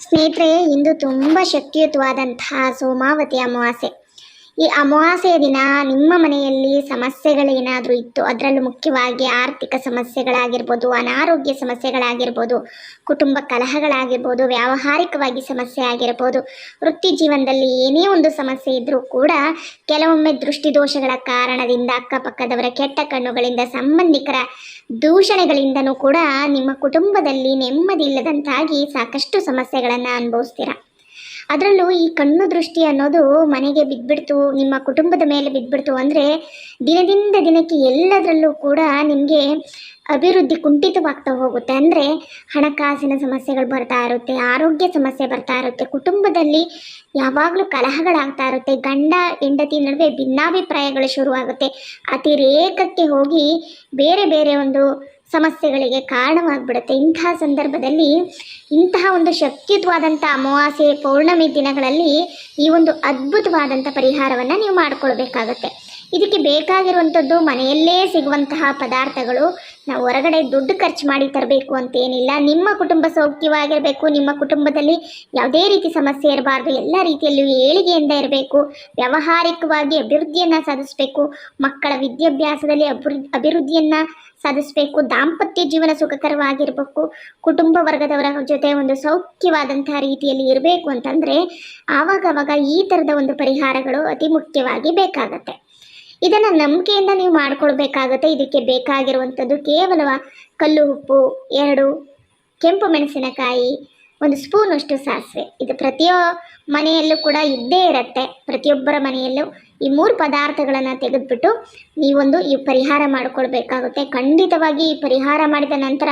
ಸ್ನೇಹಿತರೆ ಇಂದು ತುಂಬ ಶಕ್ತಿಯುತವಾದಂತಹ ಸೋಮಾವತಿ ಅಮಾವಾಸ್ಯೆ. ಈ ಅಮಾವಾಸ್ಯೆಯ ದಿನ ನಿಮ್ಮ ಮನೆಯಲ್ಲಿ ಸಮಸ್ಯೆಗಳೇನಾದರೂ ಇತ್ತು? ಅದರಲ್ಲೂ ಮುಖ್ಯವಾಗಿ ಆರ್ಥಿಕ ಸಮಸ್ಯೆಗಳಾಗಿರ್ಬೋದು, ಅನಾರೋಗ್ಯ ಸಮಸ್ಯೆಗಳಾಗಿರ್ಬೋದು, ಕುಟುಂಬ ಕಲಹಗಳಾಗಿರ್ಬೋದು, ವ್ಯಾವಹಾರಿಕವಾಗಿ ಸಮಸ್ಯೆ ಆಗಿರ್ಬೋದು, ವೃತ್ತಿ ಜೀವನದಲ್ಲಿ ಏನೇ ಒಂದು ಸಮಸ್ಯೆ ಇದ್ದರೂ ಕೂಡ ಕೆಲವೊಮ್ಮೆ ದೃಷ್ಟಿದೋಷಗಳ ಕಾರಣದಿಂದ ಅಕ್ಕಪಕ್ಕದವರ ಕೆಟ್ಟ ಕಣ್ಣುಗಳಿಂದ ಸಂಬಂಧಿಕರ ದೂಷಣೆಗಳಿಂದನೂ ಕೂಡ ನಿಮ್ಮ ಕುಟುಂಬದಲ್ಲಿ ನೆಮ್ಮದಿ ಇಲ್ಲದಂತಾಗಿ ಸಾಕಷ್ಟು ಸಮಸ್ಯೆಗಳನ್ನು ಅನುಭವಿಸ್ತೀರ? ಅದರಲ್ಲೂ ಈ ಕಣ್ಣು ದೃಷ್ಟಿ ಅನ್ನೋದು ಮನೆಗೆ ಬಿದ್ದುಬಿಡ್ತು ನಿಮ್ಮ ಕುಟುಂಬದ ಮೇಲೆ ಬಿದ್ದುಬಿಡ್ತು ಅಂದರೆ ದಿನದಿಂದ ದಿನಕ್ಕೆ ಎಲ್ಲದರಲ್ಲೂ ಕೂಡ ನಿಮಗೆ ಅಭಿವೃದ್ಧಿ ಕುಂಠಿತವಾಗ್ತಾ ಹೋಗುತ್ತೆ. ಅಂದರೆ ಹಣಕಾಸಿನ ಸಮಸ್ಯೆಗಳು ಬರ್ತಾ ಇರುತ್ತೆ, ಆರೋಗ್ಯ ಸಮಸ್ಯೆ ಬರ್ತಾ ಇರುತ್ತೆ, ಕುಟುಂಬದಲ್ಲಿ ಯಾವಾಗಲೂ ಕಲಹಗಳಾಗ್ತಾ ಇರುತ್ತೆ, ಗಂಡ ಹೆಂಡತಿ ನಡುವೆ ಭಿನ್ನಾಭಿಪ್ರಾಯಗಳು ಶುರುವಾಗುತ್ತೆ. ಅತಿರೇಕಕ್ಕೆ ಹೋಗಿ ಬೇರೆ ಬೇರೆ ಒಂದು ಸಮಸ್ಯೆಗಳಿಗೆ ಕಾರಣವಾಗ್ಬಿಡುತ್ತೆ. ಇಂತಹ ಸಂದರ್ಭದಲ್ಲಿ ಇಂತಹ ಒಂದು ಶಕ್ತಿಯುತವಾದಂಥ ಅಮಾವಾಸ್ಯೆ, ಪೌರ್ಣಮಿ ದಿನಗಳಲ್ಲಿ ಈ ಒಂದು ಅದ್ಭುತವಾದಂಥ ಪರಿಹಾರವನ್ನು ನೀವು ಮಾಡಿಕೊಳ್ಬೇಕಾಗತ್ತೆ. ಇದಕ್ಕೆ ಬೇಕಾಗಿರುವಂಥದ್ದು ಮನೆಯಲ್ಲೇ ಸಿಗುವಂತಹ ಪದಾರ್ಥಗಳು ನಾವು ಹೊರಗಡೆ ದುಡ್ಡು ಖರ್ಚು ಮಾಡಿ ತರಬೇಕು ಅಂತೇನಿಲ್ಲ ನಿಮ್ಮ ಕುಟುಂಬ ಸೌಖ್ಯವಾಗಿರಬೇಕು, ನಿಮ್ಮ ಕುಟುಂಬದಲ್ಲಿ ಯಾವುದೇ ರೀತಿ ಸಮಸ್ಯೆ ಇರಬಾರ್ದು, ಎಲ್ಲ ರೀತಿಯಲ್ಲೂ ಏಳಿಗೆಯಿಂದ ಇರಬೇಕು, ವ್ಯಾವಹಾರಿಕವಾಗಿ ಅಭಿವೃದ್ಧಿಯನ್ನು ಸಾಧಿಸಬೇಕು, ಮಕ್ಕಳ ವಿದ್ಯಾಭ್ಯಾಸದಲ್ಲಿ ಅಭಿವೃದ್ಧಿ ಅಭಿವೃದ್ಧಿಯನ್ನು ಸಾಧಿಸಬೇಕು, ದಾಂಪತ್ಯ ಜೀವನ ಸುಖಕರವಾಗಿರಬೇಕು, ಕುಟುಂಬ ವರ್ಗದವರ ಜೊತೆ ಒಂದು ಸೌಖ್ಯವಾದಂತಹ ರೀತಿಯಲ್ಲಿ ಇರಬೇಕು ಅಂತಂದರೆ ಆವಾಗವಾಗ ಈ ಥರದ ಒಂದು ಪರಿಹಾರಗಳು ಅತಿ ಮುಖ್ಯವಾಗಿ ಬೇಕಾಗತ್ತೆ. ಇದನ್ನು ನಂಬಿಕೆಯಿಂದ ನೀವು ಮಾಡ್ಕೊಳ್ಬೇಕಾಗತ್ತೆ. ಇದಕ್ಕೆ ಬೇಕಾಗಿರುವಂಥದ್ದು ಕೇವಲ ಕಲ್ಲು, ಉಪ್ಪು, ಎರಡು, ಕೆಂಪು ಮೆಣಸಿನಕಾಯಿ, ಒಂದು ಸ್ಪೂನಷ್ಟು ಸಾಸಿವೆ. ಇದು ಪ್ರತಿಯೊ ಮನೆಯಲ್ಲೂ ಕೂಡ ಇದ್ದೇ ಇರುತ್ತೆ. ಪ್ರತಿಯೊಬ್ಬರ ಮನೆಯಲ್ಲೂ ಈ ಮೂರು ಪದಾರ್ಥಗಳನ್ನು ತೆಗೆದುಬಿಟ್ಟು ನೀವೊಂದು ಈ ಪರಿಹಾರ ಮಾಡಿಕೊಳ್ಬೇಕಾಗುತ್ತೆ. ಖಂಡಿತವಾಗಿ ಈ ಪರಿಹಾರ ಮಾಡಿದ ನಂತರ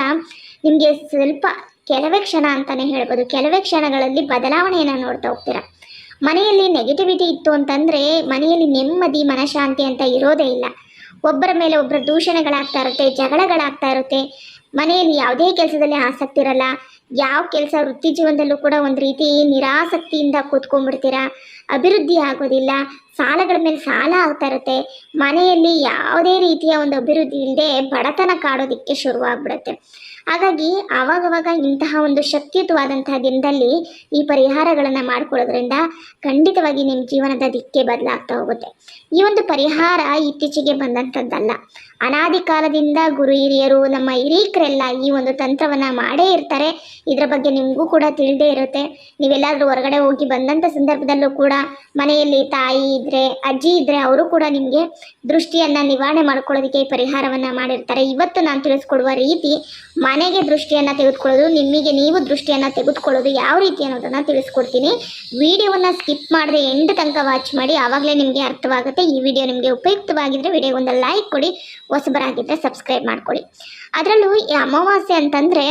ನಿಮಗೆ ಸ್ವಲ್ಪ ಕೆಲವೇ ಕ್ಷಣ ಅಂತಲೇ ಹೇಳ್ಬೋದು. ಕೆಲವೇ ಕ್ಷಣಗಳಲ್ಲಿ ಬದಲಾವಣೆಯನ್ನು ನೋಡ್ತಾ ಹೋಗ್ತೀರಾ. ಮನೆಯಲ್ಲಿ ನೆಗೆಟಿವಿಟಿ ಇತ್ತು ಅಂತಂದರೆ ಮನೆಯಲ್ಲಿ ನೆಮ್ಮದಿ, ಮನಶಾಂತಿ ಅಂತ ಇರೋದೇ ಇಲ್ಲ. ಒಬ್ಬರ ಮೇಲೆ ಒಬ್ಬರ ದೂಷಣೆಗಳಾಗ್ತಾ ಇರುತ್ತೆ, ಜಗಳಗಳಾಗ್ತಾ ಇರುತ್ತೆ. ಮನೆಯಲ್ಲಿ ಯಾವುದೇ ಕೆಲಸದಲ್ಲಿ ಆಸಕ್ತಿ ಇರಲ್ಲ. ಯಾವ ಕೆಲಸ ವೃತ್ತಿ ಜೀವನದಲ್ಲೂ ಕೂಡ ಒಂದು ರೀತಿ ನಿರಾಸಕ್ತಿಯಿಂದ ಕೂತ್ಕೊಂಡ್ಬಿಡ್ತೀರಾ? ಅಭಿವೃದ್ಧಿ ಆಗೋದಿಲ್ಲ. ಸಾಲಗಳ ಮೇಲೆ ಸಾಲ ಆಗ್ತಾ ಇರುತ್ತೆ. ಮನೆಯಲ್ಲಿ ಯಾವುದೇ ರೀತಿಯ ಒಂದು ಅಭಿವೃದ್ಧಿ ಇಲ್ಲದೆ ಬಡತನ ಕಾಡೋದಕ್ಕೆ ಶುರುವಾಗ್ಬಿಡುತ್ತೆ. ಹಾಗಾಗಿ ಆವಾಗವಾಗ ಇಂತಹ ಒಂದು ಶಕ್ತಿಯುತವಾದಂತಹ ದಿನದಲ್ಲಿ ಈ ಪರಿಹಾರಗಳನ್ನು ಮಾಡ್ಕೊಳ್ಳೋದ್ರಿಂದ ಖಂಡಿತವಾಗಿ ನಿಮ್ಮ ಜೀವನದ ದಿಕ್ಕೆ ಬದಲಾಗ್ತಾ ಹೋಗುತ್ತೆ. ಈ ಒಂದು ಪರಿಹಾರ ಇತ್ತೀಚೆಗೆ ಬಂದಂಥದ್ದಲ್ಲ ಅನಾದಿ ಕಾಲದಿಂದ ಗುರು ಹಿರಿಯರು, ನಮ್ಮ ಹಿರೀಕರೆಲ್ಲ ಈ ಒಂದು ತಂತ್ರವನ್ನು ಮಾಡೇ ಇರ್ತಾರೆ. ಇದರ ಬಗ್ಗೆ ನಿಮಗೂ ಕೂಡ ತಿಳಿದೇ ಇರುತ್ತೆ. ನೀವೆಲ್ಲಾದರೂ ಹೊರಗಡೆ ಹೋಗಿ ಬಂದಂಥ ಸಂದರ್ಭದಲ್ಲೂ ಕೂಡ ಮನೆಯಲ್ಲಿ ತಾಯಿ ಇದ್ದರೆ ಅಜ್ಜಿ ಇದ್ದರೆ ಅವರು ಕೂಡ ನಿಮಗೆ ದೃಷ್ಟಿಯನ್ನು ನಿವಾರಣೆ ಮಾಡ್ಕೊಳ್ಳೋದಕ್ಕೆ ಈ ಪರಿಹಾರವನ್ನು ಮಾಡಿರ್ತಾರೆ. ಇವತ್ತು ನಾನು ತಿಳಿಸ್ಕೊಡುವ ರೀತಿ ಮನೆಗೆ ದೃಷ್ಟಿಯನ್ನು ತೆಗೆದುಕೊಳ್ಳೋದು ನಿಮಗೆ ನೀವು ದೃಷ್ಟಿಯನ್ನು ತೆಗೆದುಕೊಳ್ಳೋದು ಯಾವ ರೀತಿ ಅನ್ನೋದನ್ನು ತಿಳಿಸ್ಕೊಡ್ತೀನಿ. ವಿಡಿಯೋವನ್ನು ಸ್ಕಿಪ್ ಮಾಡದೆ ಎಂಟು ತನಕ ವಾಚ್ ಮಾಡಿ, ಆವಾಗಲೇ ನಿಮಗೆ ಅರ್ಥವಾಗುತ್ತೆ. ಈ ವಿಡಿಯೋ ನಿಮಗೆ ಉಪಯುಕ್ತವಾಗಿದ್ದರೆ ವಿಡಿಯೋ ಒಂದು ಲೈಕ್ ಕೊಡಿ ಹೊಸಬರಾಗಿದ್ದರೆ ಸಬ್ಸ್ಕ್ರೈಬ್ ಮಾಡಿಕೊಡಿ. ಅದರಲ್ಲೂ ಈ ಅಮಾವಾಸ್ಯೆ ಅಂತಂದರೆ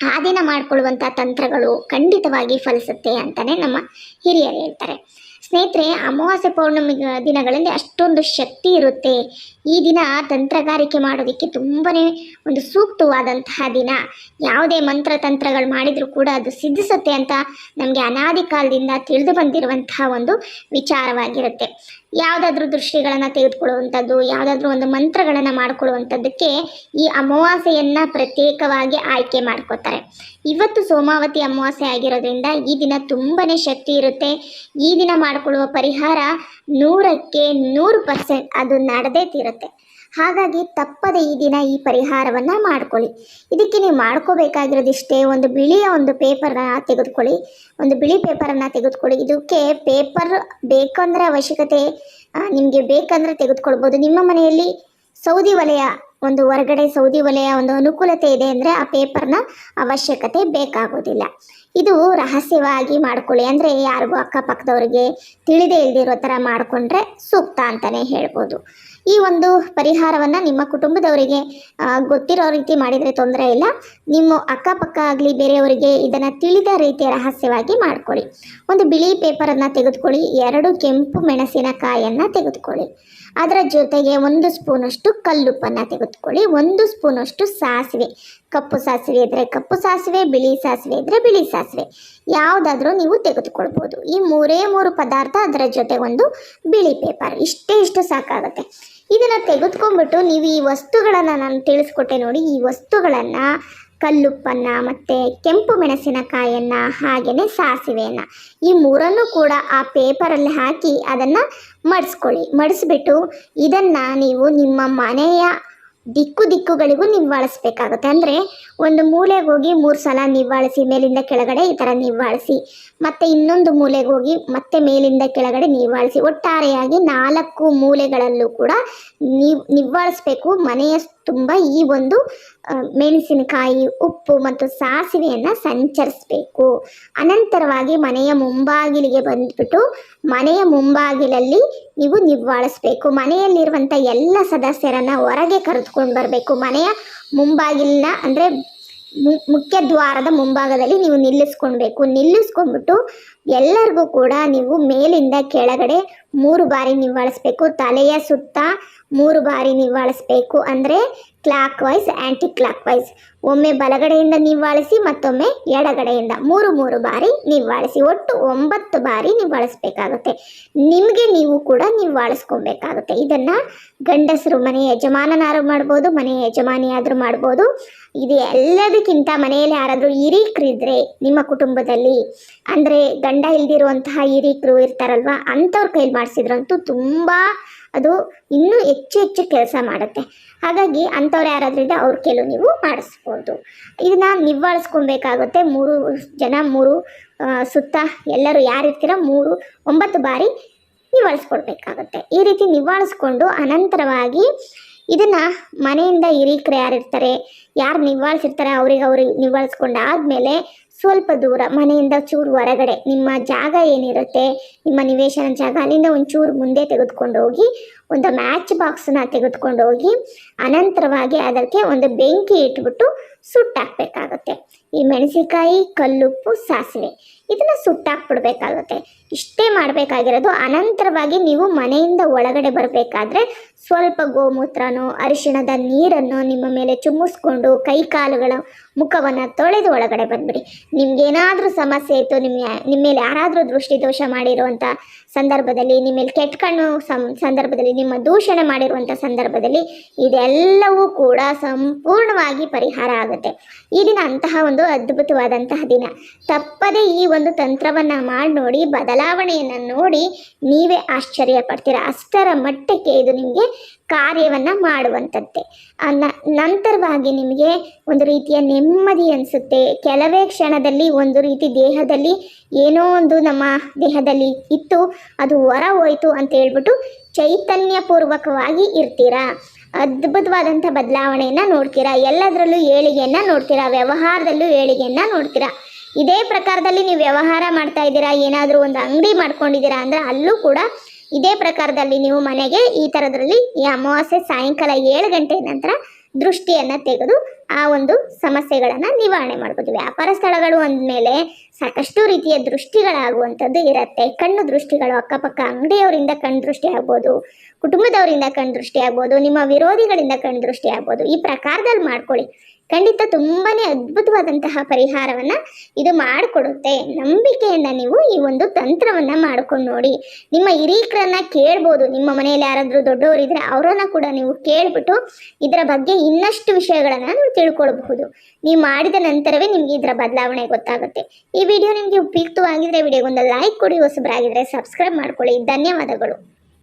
ಆ ದಿನ ಮಾಡಿಕೊಳ್ಳುವಂಥ ತಂತ್ರಗಳು ಖಂಡಿತವಾಗಿ ಫಲಿಸುತ್ತೆ ಅಂತಲೇ ನಮ್ಮ ಹಿರಿಯರು ಹೇಳ್ತಾರೆ. ಸ್ನೇಹಿತರೆ, ಅಮಾವಾಸ್ಯ ಪೌರ್ಣಮಿ ದಿನಗಳಲ್ಲಿ ಅಷ್ಟೊಂದು ಶಕ್ತಿ ಇರುತ್ತೆ. ಈ ದಿನ ತಂತ್ರಗಾರಿಕೆ ಮಾಡೋದಕ್ಕೆ ತುಂಬಾ ಒಂದು ಸೂಕ್ತವಾದಂತಹ ದಿನ. ಯಾವುದೇ ಮಂತ್ರ ತಂತ್ರಗಳು ಮಾಡಿದರೂ ಕೂಡ ಅದು ಸಿದ್ಧಿಸುತ್ತೆ ಅಂತ ನಮಗೆ ಅನಾದಿ ಕಾಲದಿಂದ ತಿಳಿದು ಬಂದಿರುವಂತಹ ಒಂದು ವಿಚಾರವಾಗಿರುತ್ತೆ. ಯಾವುದಾದ್ರೂ ದೃಷ್ಟಿಗಳನ್ನು ತೆಗೆದುಕೊಳ್ಳುವಂಥದ್ದು, ಯಾವುದಾದ್ರೂ ಒಂದು ಮಂತ್ರಗಳನ್ನು ಮಾಡಿಕೊಳ್ಳುವಂಥದ್ದಕ್ಕೆ ಈ ಅಮಾವಾಸ್ಯೆಯನ್ನು ಪ್ರತ್ಯೇಕವಾಗಿ ಆಯ್ಕೆ ಮಾಡ್ಕೋತಾರೆ. ಇವತ್ತು ಸೋಮಾವತಿ ಅಮಾವಾಸ್ಯೆ ಆಗಿರೋದ್ರಿಂದ ಈ ದಿನ ತುಂಬಾ ಶಕ್ತಿ ಇರುತ್ತೆ. ಈ ದಿನ ಮಾಡಿಕೊಳ್ಳುವ ಪರಿಹಾರ ನೂರಕ್ಕೆ ನೂರು ಪರ್ಸೆಂಟ್ ಅದು ನಡೆದೇ ತೀರುತ್ತೆ. ಹಾಗಾಗಿ ತಪ್ಪದೆ ಈ ದಿನ ಈ ಪರಿಹಾರವನ್ನು ಮಾಡ್ಕೊಳ್ಳಿ. ಇದಕ್ಕೆ ನೀವು ಮಾಡ್ಕೋಬೇಕಾಗಿರೋದಿಷ್ಟೇ ಒಂದು ಬಿಳಿಯ ಒಂದು ಪೇಪರ್ನ ತೆಗೆದುಕೊಳ್ಳಿ. ಒಂದು ಬಿಳಿ ಪೇಪರನ್ನು ತೆಗೆದುಕೊಳ್ಳಿ. ಇದಕ್ಕೆ ಪೇಪರ್ ಬೇಕಂದರೆ ಅವಶ್ಯಕತೆ ನಿಮಗೆ ಬೇಕಂದರೆ ತೆಗೆದುಕೊಳ್ಬೋದು. ನಿಮ್ಮ ಮನೆಯಲ್ಲಿ ಸೌದಿ ವಲಯ ಒಂದು ಹೊರಗಡೆ ಸೌದಿ ವಲಯ ಒಂದು ಅನುಕೂಲತೆ ಇದೆ ಅಂದರೆ ಆ ಪೇಪರ್ನ ಅವಶ್ಯಕತೆ ಬೇಕಾಗೋದಿಲ್ಲ. ಇದು ರಹಸ್ಯವಾಗಿ ಮಾಡ್ಕೊಳ್ಳಿ. ಅಂದರೆ ಯಾರಿಗೂ ಅಕ್ಕಪಕ್ಕದವ್ರಿಗೆ ತಿಳಿದೇ ಇಲ್ದಿರೋ ಥರ ಮಾಡಿಕೊಂಡ್ರೆ ಸೂಕ್ತ ಅಂತಲೇ ಹೇಳ್ಬೋದು. ಈ ಒಂದು ಪರಿಹಾರವನ್ನು ನಿಮ್ಮ ಕುಟುಂಬದವರಿಗೆ ಗೊತ್ತಿರೋ ರೀತಿ ಮಾಡಿದರೆ ತೊಂದರೆ ಇಲ್ಲ. ನಿಮ್ಮ ಅಕ್ಕಪಕ್ಕ ಆಗಲಿ ಬೇರೆಯವರಿಗೆ ಇದನ್ನು ತಿಳಿದ ರೀತಿಯ ರಹಸ್ಯವಾಗಿ ಮಾಡ್ಕೊಳ್ಳಿ. ಒಂದು ಬಿಳಿ ಪೇಪರನ್ನು ತೆಗೆದುಕೊಳ್ಳಿ, ಎರಡು ಕೆಂಪು ಮೆಣಸಿನಕಾಯಿಯನ್ನು ತೆಗೆದುಕೊಳ್ಳಿ. ಅದರ ಜೊತೆಗೆ ಒಂದು ಸ್ಪೂನಷ್ಟು ಕಲ್ಲುಪ್ಪನ್ನು ತೆಗೆದುಕೊಳ್ಳಿ, ಒಂದು ಸ್ಪೂನಷ್ಟು ಸಾಸಿವೆ. ಕಪ್ಪು ಸಾಸಿವೆ ಇದ್ದರೆ ಕಪ್ಪು ಸಾಸಿವೆ, ಬಿಳಿ ಸಾಸಿವೆ ಇದ್ದರೆ ಬಿಳಿ ಸಾಸಿವೆ. ಯಾವುದಾದ್ರೂ ನೀವು ತೆಗೆದುಕೊಳ್ಬೋದು. ಈ ಮೂರೇ ಮೂರು ಪದಾರ್ಥ ಅದರ ಜೊತೆ ಒಂದು ಬಿಳಿ ಪೇಪರ್ ಇಷ್ಟೇ ಇಷ್ಟು ಸಾಕಾಗುತ್ತೆ. ಇದನ್ನು ತೆಗೆದುಕೊಂಡ್ಬಿಟ್ಟು ನೀವು ಈ ವಸ್ತುಗಳನ್ನು ನಾನು ತಿಳಿಸ್ಕೊಟ್ಟೆ ನೋಡಿ, ಈ ವಸ್ತುಗಳನ್ನು ಕಲ್ಲುಪ್ಪನ್ನು ಮತ್ತು ಕೆಂಪು ಮೆಣಸಿನಕಾಯನ್ನು ಹಾಗೆಯೇ ಸಾಸಿವೆಯನ್ನು ಈ ಮೂರನ್ನು ಕೂಡ ಆ ಪೇಪರಲ್ಲಿ ಹಾಕಿ ಅದನ್ನು ಮಡಿಸ್ಕೊಳ್ಳಿ. ಮಡಿಸ್ಬಿಟ್ಟು ಇದನ್ನು ನೀವು ನಿಮ್ಮ ಮನೆಯ ದಿಕ್ಕು ದಿಕ್ಕುಗಳಿಗೂ ನಿವ್ವಾಳಿಸ್ಬೇಕಾಗುತ್ತೆ. ಅಂದರೆ ಒಂದು ಮೂಲೆಗೆ ಹೋಗಿ ಮೂರು ಸಲ ನಿವ್ವಾಳಿಸಿ, ಮೇಲಿಂದ ಕೆಳಗಡೆ ಈ ಥರ ನಿವ್ವಾಳಿಸಿ, ಮತ್ತು ಇನ್ನೊಂದು ಮೂಲೆಗೆ ಹೋಗಿ ಮತ್ತೆ ಮೇಲಿಂದ ಕೆಳಗಡೆ ನಿವ್ವಾಳಿಸಿ. ಒಟ್ಟಾರೆಯಾಗಿ ನಾಲ್ಕು ಮೂಲೆಗಳಲ್ಲೂ ಕೂಡ ನಿವ್ ನಿವ್ವಾಳಿಸ್ಬೇಕು. ಮನೆಯ ತುಂಬ ಈ ಒಂದು ಮೆಣಸಿನಕಾಯಿ, ಉಪ್ಪು ಮತ್ತು ಸಾಸಿವೆಯನ್ನು ಸಂಚರಿಸಬೇಕು. ಅನಂತರವಾಗಿ ಮನೆಯ ಮುಂಬಾಗಿಲಿಗೆ ಬಂದ್ಬಿಟ್ಟು ಮನೆಯ ಮುಂಬಾಗಿಲಲ್ಲಿ ನೀವು ನಿವ್ವಾಳಿಸ್ಬೇಕು. ಮನೆಯಲ್ಲಿರುವಂಥ ಎಲ್ಲ ಸದಸ್ಯರನ್ನ ಹೊರಗೆ ಕರೆದುಕೊಂಡು ಬರಬೇಕು. ಮನೆಯ ಮುಂಬಾಗಿಲಿನ ಅಂದರೆ ಮುಖ್ಯ ದ್ವಾರದ ಮುಂಭಾಗದಲ್ಲಿ ನೀವು ನಿಲ್ಲಿಸ್ಕೊಳ್ಬೇಕು. ನಿಲ್ಲಿಸ್ಕೊಂಡ್ಬಿಟ್ಟು ಎಲ್ಲರಿಗೂ ಕೂಡ ನೀವು ಮೇಲಿಂದ ಕೆಳಗಡೆ ಮೂರು ಬಾರಿ ನಿವಾಳಿಸ್ಬೇಕು ತಲೆಯ ಸುತ್ತ ಮೂರು ಬಾರಿ ನಿವಾಳಿಸ್ಬೇಕು ಅಂದರೆ clockwise anticlockwise ಒಮ್ಮೆ ಬಲಗಡೆಯಿಂದ ನಿವ್ವಾಳಿಸಿ, ಮತ್ತೊಮ್ಮೆ ಎಡಗಡೆಯಿಂದ. ಮೂರು ಮೂರು ಬಾರಿ ನಿವ್ವಾಳಿಸಿ. ಒಟ್ಟು ಒಂಬತ್ತು ಬಾರಿ ನಿವ್ವಾಳಿಸ್ಬೇಕಾಗುತ್ತೆ. ನಿಮಗೆ ನೀವು ಕೂಡ ನಿವ್ವಾಳಿಸ್ಕೊಬೇಕಾಗುತ್ತೆ ಇದನ್ನು ಗಂಡಸರು, ಮನೆ ಯಜಮಾನನಾರು ಮಾಡ್ಬೋದು, ಮನೆ ಯಜಮಾನಿಯಾದರೂ ಮಾಡ್ಬೋದು. ಇದು ಎಲ್ಲದಕ್ಕಿಂತ ಮನೆಯಲ್ಲಿ ಯಾರಾದರೂ ಹಿರೀಕರಿದ್ರೆ ನಿಮ್ಮ ಕುಟುಂಬದಲ್ಲಿ, ಅಂದರೆ ಗಂಡ ಇಲ್ದಿರುವಂತಹ ಹಿರೀಕರು ಇರ್ತಾರಲ್ವ, ಅಂಥವ್ರ ಕೈಲಿ ಮಾಡಿಸಿದ್ರಂತೂ ತುಂಬ ಅದು ಇನ್ನೂ ಹೆಚ್ಚು ಹೆಚ್ಚು ಕೆಲಸ ಮಾಡುತ್ತೆ. ಹಾಗಾಗಿ ಅಂಥವ್ರು ಯಾರಾದ್ರೂ ಇದ್ದರೆ ಅವ್ರ ಕೆಲವು ನೀವು ಮಾಡಿಸ್ಬೋದು. ಇದನ್ನು ನಿವ್ವಾಳಿಸ್ಕೊಬೇಕಾಗುತ್ತೆ. ಮೂರು ಜನ, ಮೂರು ಸುತ್ತ ಎಲ್ಲರೂ ಯಾರಿರ್ತೀರ ಮೂರು, ಒಂಬತ್ತು ಬಾರಿ ನಿವಾಳಿಸ್ಕೊಡ್ಬೇಕಾಗುತ್ತೆ ಈ ರೀತಿ ನಿವಾಳಿಸ್ಕೊಂಡು ಅನಂತರವಾಗಿ ಇದನ್ನು ಮನೆಯಿಂದ ಹಿರೀಕರು ಯಾರಿರ್ತಾರೆ, ಯಾರು ನಿವಾಳಿಸಿರ್ತಾರೆ ಅವ್ರಿಗೆ ಅವ್ರಿಗೆ ನಿವಾಳಿಸ್ಕೊಂಡು ಆದಮೇಲೆ ಸ್ವಲ್ಪ ದೂರ, ಮನೆಯಿಂದ ಚೂರು ಹೊರಗಡೆ. ನಿಮ್ಮ ಜಾಗ ಏನಿರುತ್ತೆ, ನಿಮ್ಮ ನಿವೇಶನ ಜಾಗ, ಅಲ್ಲಿಂದ ಒಂಚೂರು ಮುಂದೆ ತೆಗೆದುಕೊಂಡು ಹೋಗಿ, ಒಂದು ಮ್ಯಾಚ್ ಬಾಕ್ಸನ್ನ ತೆಗೆದುಕೊಂಡು ಹೋಗಿ, ಅನಂತರವಾಗಿ ಅದಕ್ಕೆ ಒಂದು ಬೆಂಕಿ ಇಟ್ಬಿಟ್ಟು ಸುಟ್ಟಾಕ್ಬೇಕಾಗುತ್ತೆ. ಈ ಮೆಣಸಿನಕಾಯಿ ಕಲ್ಲುಪ್ಪು ಸಾಸಿವೆ. ಇದನ್ನ ಸುಟ್ಟಾಕ್ಬಿಡ್ಬೇಕಾಗುತ್ತೆ. ಇಷ್ಟೇ ಮಾಡಬೇಕಾಗಿರೋದು ಅನಂತರವಾಗಿ ನೀವು ಮನೆಯಿಂದ ಒಳಗಡೆ ಬರಬೇಕಾದ್ರೆ ಸ್ವಲ್ಪ ಗೋಮೂತ್ರನೋ, ಅರಿಶಿಣದ ನೀರನ್ನು ನಿಮ್ಮ ಮೇಲೆ ಚುಮ್ಮಿಸ್ಕೊಂಡು ಕೈ ಕಾಲುಗಳ ಮುಖವನ್ನು ತೊಳೆದು ಒಳಗಡೆ ಬಂದ್ಬಿಡಿ. ನಿಮ್ಗೇನಾದರೂ ಸಮಸ್ಯೆ ಇತ್ತು ನಿಮ್ಮ ನಿಮ್ಮ ಮೇಲೆ ಯಾರಾದರೂ ದೃಷ್ಟಿ ದೋಷ ಮಾಡಿರುವಂಥ ಸಂದರ್ಭದಲ್ಲಿ ನಿಮ್ಮ ಮೇಲೆ ಕೆಟ್ಟ ಕಣ್ಣು ಸಂದರ್ಭದಲ್ಲಿ, ನಿಮ್ಮ ದೂಷಣೆ ಮಾಡಿರುವಂಥ ಸಂದರ್ಭದಲ್ಲಿ ಇದೆಲ್ಲವೂ ಕೂಡ ಸಂಪೂರ್ಣವಾಗಿ ಪರಿಹಾರ ಆಗುತ್ತೆ. ಈ ದಿನ ಅಂತಹ ಅದ್ಭುತವಾದಂತಹ ದಿನ. ತಪ್ಪದೆ ಈ ಒಂದು ತಂತ್ರವನ್ನು ಮಾಡಿ ನೋಡಿ, ಬದಲಾವಣೆಯನ್ನು ನೋಡಿ ನೀವೇ ಆಶ್ಚರ್ಯ ಪಡ್ತೀರಾ? ಅಷ್ಟರ ಮಟ್ಟಕ್ಕೆ ಇದು ನಿಮಗೆ ಕಾರ್ಯವನ್ನು ಮಾಡುವಂಥದ್ದೇ ನಂತರವಾಗಿ ನಿಮಗೆ ಒಂದು ರೀತಿಯ ನೆಮ್ಮದಿ ಅನಿಸುತ್ತೆ. ಕೆಲವೇ ಕ್ಷಣದಲ್ಲಿ ಒಂದು ರೀತಿ ದೇಹದಲ್ಲಿ ಏನೋ ಒಂದು ನಮ್ಮ ದೇಹದಲ್ಲಿ ಇತ್ತು, ಅದು ಹೊರ ಹೋಯಿತು ಅಂತ ಹೇಳ್ಬಿಟ್ಟು ಚೈತನ್ಯಪೂರ್ವಕವಾಗಿ ಇರ್ತೀರಾ? ಅದ್ಭುತವಾದಂಥ ಬದಲಾವಣೆಯನ್ನು ನೋಡ್ತೀರಾ? ಎಲ್ಲದರಲ್ಲೂ ಏಳಿಗೆಯನ್ನು ನೋಡ್ತೀರಾ? ವ್ಯವಹಾರದಲ್ಲೂ ಏಳಿಗೆಯನ್ನು ನೋಡ್ತೀರಾ? ಇದೇ ಪ್ರಕಾರದಲ್ಲಿ ನೀವು ವ್ಯವಹಾರ ಮಾಡ್ತಾ ಇದ್ದೀರಾ? ಏನಾದರೂ ಒಂದು ಅಂಗಡಿ ಮಾಡ್ಕೊಂಡಿದ್ದೀರಾ ಅಂದರೆ ಅಲ್ಲೂ ಕೂಡ ಇದೇ ಪ್ರಕಾರದಲ್ಲಿ ನೀವು ಮನೆಗೆ ಈ ಥರದ್ರಲ್ಲಿ ಈ ಅಮಾವಾಸ್ಯೆ ಸಾಯಂಕಾಲ ಏಳು ಗಂಟೆ ನಂತರ ದೃಷ್ಟಿಯನ್ನು ತೆಗೆದು ಆ ಒಂದು ಸಮಸ್ಯೆಗಳನ್ನು ನಿವಾರಣೆ ಮಾಡ್ಬೋದು ವ್ಯಾಪಾರ ಸ್ಥಳಗಳು ಅಂದಮೇಲೆ ಸಾಕಷ್ಟು ರೀತಿಯ ದೃಷ್ಟಿಗಳಾಗುವಂಥದ್ದು ಇರುತ್ತೆ. ಕಣ್ಣು ದೃಷ್ಟಿಗಳು, ಅಕ್ಕಪಕ್ಕ ಅಂಗಡಿಯವರಿಂದ ಕಣ್ಣು ದೃಷ್ಟಿ ಆಗ್ಬೋದು, ಕುಟುಂಬದವರಿಂದ ಕಣ್ಣು ದೃಷ್ಟಿ ಆಗ್ಬೋದು, ನಿಮ್ಮ ವಿರೋಧಿಗಳಿಂದ ಕಣ್ಣು ದೃಷ್ಟಿ ಆಗ್ಬೋದು. ಈ ಪ್ರಕಾರದಲ್ಲಿ ಮಾಡ್ಕೊಳ್ಳಿ. ಖಂಡಿತ ತುಂಬಾನೇ ಅದ್ಭುತವಾದಂತಹ ಪರಿಹಾರವನ್ನ ಇದು ಮಾಡಿಕೊಡುತ್ತೆ. ನಂಬಿಕೆಯನ್ನ ನೀವು ಈ ಒಂದು ತಂತ್ರವನ್ನ ಮಾಡ್ಕೊಂಡು ನೋಡಿ. ನಿಮ್ಮ ಹಿರೀಕರನ್ನ ಕೇಳ್ಬೋದು. ನಿಮ್ಮ ಮನೆಯಲ್ಲಿ ಯಾರಾದರೂ ದೊಡ್ಡವರಿದ್ರೆ ಅವರನ್ನ ಕೂಡ ನೀವು ಕೇಳ್ಬಿಟ್ಟು ಇದರ ಬಗ್ಗೆ ಇನ್ನಷ್ಟು ವಿಷಯಗಳನ್ನ ತಿಳ್ಕೊಳ್ಬಹುದು. ನೀವು ಮಾಡಿದ ನಂತರವೇ ನಿಮ್ಗೆ ಇದರ ಬದಲಾವಣೆ ಗೊತ್ತಾಗುತ್ತೆ. ಈ ವಿಡಿಯೋ ನಿಮಗೆ ಉಪಯುಕ್ತವಾಗಿದ್ರೆ ವಿಡಿಯೋಗೊಂದು ಲೈಕ್ ಕೊಡಿ ಹೊಸಬರಾಗಿದ್ದರೆ ಸಬ್ಸ್ಕ್ರೈಬ್ ಮಾಡ್ಕೊಳ್ಳಿ. ಧನ್ಯವಾದಗಳು.